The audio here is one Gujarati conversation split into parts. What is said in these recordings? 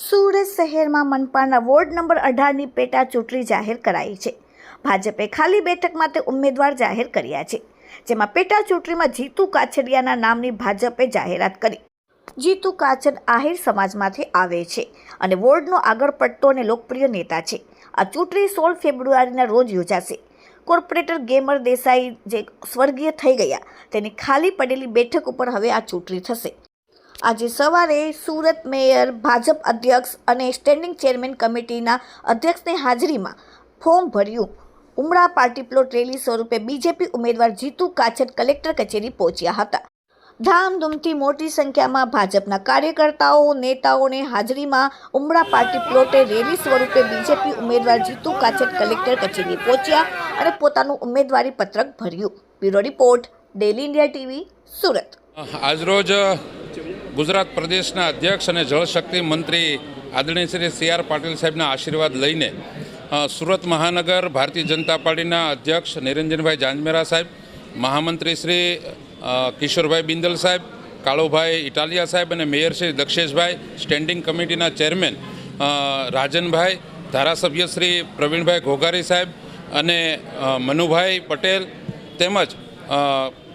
સુરત શહેરમાં મનપાના વોર્ડ નંબર અઢારની પેટા ચૂંટણી જાહેર કરાઈ છે. ભાજપે ખાલી બેઠક માટે ઉમેદવાર જાહેર કર્યા છે, જેમાં પેટા ચૂંટણીમાં જીતુ કાછડિયાના નામની ભાજપે જાહેરાત કરી. જીતુ કાછડ આહિર સમાજમાંથી આવે છે અને વોર્ડનો આગળ પડતો અને લોકપ્રિય નેતા છે. આ ચૂંટણી સોળ ફેબ્રુઆરીના રોજ યોજાશે. કોર્પોરેટર ગેમર દેસાઈ જે સ્વર્ગીય થઈ ગયા, તેની ખાલી પડેલી બેઠક ઉપર હવે આ ચૂંટણી થશે. આજે સવારે સુરત મેયર, ભાજપ અધ્યક્ષ અને સ્ટેન્ડિંગ ચેરમેન કમિટીના અધ્યક્ષની હાજરીમાં ફોર્મ ભર્યું. ઉમરા પાર્ટી પ્લોટ રેલી સ્વરૂપે બીજેપી ઉમેદવાર જીતુ કાછડ કલેક્ટર કચેરી પહોંચ્યા હતા. ધામધૂમથી મોટી સંખ્યામાં ભાજપના કાર્યકર્તાઓ, નેતાઓને હાજરીમાં ઉમરા પાર્ટી પ્લોટે રેલી સ્વરૂપે બીજેપી ઉમેદવાર જીતુ કાછડ કલેક્ટર કચેરી પહોંચ્યા અને પોતાનું ઉમેદવારી પત્રક ભર્યું. Bureau report, daily India TV, Surat. આજરોજ ગુજરાત પ્રદેશના અધ્યક્ષ અને જળશક્તિ મંત્રી આદરણીય શ્રી સી આર પાટીલ સાહેબના આશીર્વાદ લઈને સુરત મહાનગર ભારતીય જનતા પાર્ટીના અધ્યક્ષ નિરંજનભાઈ જાંજમેરા સાહેબ, મહામંત્રી શ્રી કિશોરભાઈ બિંદલ સાહેબ, કાળુભાઈ ઇટાલિયા સાહેબ અને મેયર શ્રી દક્ષેશભાઈ, સ્ટેન્ડિંગ કમિટીના ચેરમેન રાજનભાઈ, ધારાસભ્ય શ્રી પ્રવીણભાઈ ઘોઘારી સાહેબ અને મનુભાઈ પટેલ તેમજ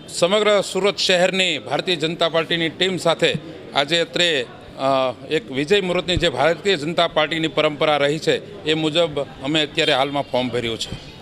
સમગ્ર સુરત શહેરની ભારતીય જનતા પાર્ટીની ટીમ સાથે આજે અત્રે એક વિજય મુહૂર્તની જે ભારતીય જનતા પાર્ટીની પરંપરા રહી છે, એ મુજબ અમે અત્યારે હાલમાં ફોર્મ ભર્યું છે.